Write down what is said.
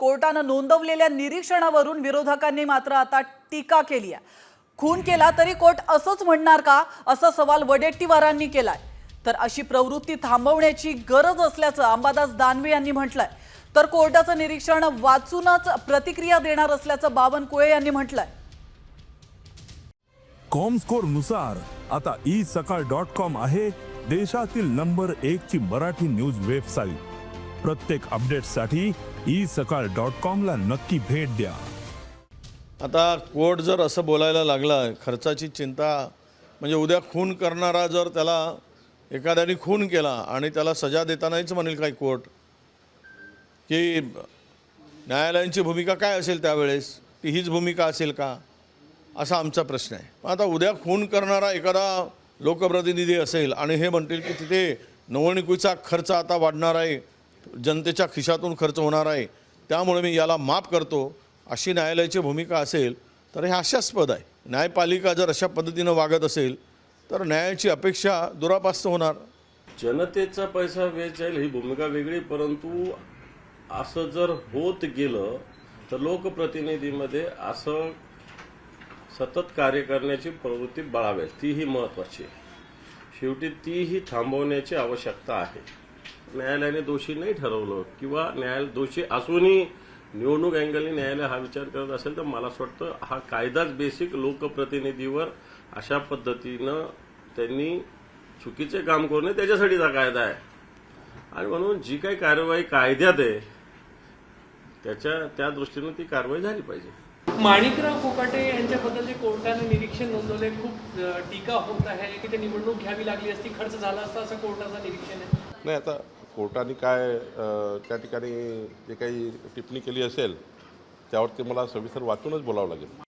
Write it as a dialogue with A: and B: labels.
A: कोर्टानं नोंदवलेल्या निरीक्षणावरून विरोधकांनी मात्र आता टीका केली आहे. खून केला तरी कोर्ट असंच म्हणणार का? असा सवाल वडेट्टीवारांनी केलाय. तर अशी प्रवृत्ती थांबवण्याची गरज असल्याचं अंबादास दानवे यांनी म्हटलंय. तर कोर्टाचं निरीक्षण वाचूनच प्रतिक्रिया देणार असल्याचं बावनकुळे यांनी म्हटलंय.
B: कॉमस्कोरनुसार आता ई सकाळ डॉट कॉम आहे देशातील नंबर एक ची मराठी न्यूज वेबसाईट. प्रत्येक अपडेटसाठी ई सकाळ डॉट कॉमला नक्की भेट द्या.
C: आता कोर्ट जर असं बोलायला लागला खर्चाची चिंता म्हणजे उद्या खून करणारा जर त्याला एखाद्याने खून केला आणि त्याला सजा देतानाहीच म्हणेल काय कोर्ट की न्यायालयांची भूमिका काय असेल त्यावेळेस? ती हीच भूमिका असेल का? असा आमचा प्रश्न आहे. आता उद्या खून करणारा एखादा लोकप्रतिनिधी असेल आणि हे म्हणतील की तिथे नवणिकुचा खर्च आता वाढणार आहे जनतेच्या खिशातून खर्च होणार आहे त्यामुळे मी याला माफ करतो. अशी न्यायालयाची भूमिका असेल तर हे हास्यास्पद आहे. न्यायपालिका जर अशा पद्धतीनं वागत असेल तर न्यायाची अपेक्षा दुरापास्त होणार.
D: जनतेचा पैसा वेस्ट जाईल ही भूमिका वेगळी परंतु असं जर होत गेलं तर लोकप्रतिनिधीमध्ये असं सतत कार्य करण्याची प्रवृत्ती बाळावेल. तीही महत्वाची आहे. शेवटी तीही थांबवण्याची आवश्यकता आहे. न्यायालयाने दोषी नाही ठरवलं किंवा न्यायालय दोषी असूनही निवडणूक अँगलने न्यायालय हा विचार करत असेल तर मला असं वाटतं हा कायदाच बेसिक लोकप्रतिनिधीवर अशा पद्धतीनं त्यांनी चुकीचे काम करू नये त्याच्यासाठीचा कायदा आहे. आणि म्हणून जी काही कार्यवाही कायद्यात आहे त्याच्या त्या दृष्टीनं ती कारवाई झाली पाहिजे.
E: माणिकराव कोकाटे यांच्याबद्दल जे कोर्टाने निरीक्षण नोंदवले खूप टीका होत आहे की ते निवडणूक घ्यावी लागली असती खर्च झाला असता असं कोर्टाचं निरीक्षण आहे?
F: नाही आता कोर्टाने काय त्या ठिकाणी जे काही टिप्पणी केली असेल त्यावरती मला सविस्तर वाचूनच बोलावं लागेल.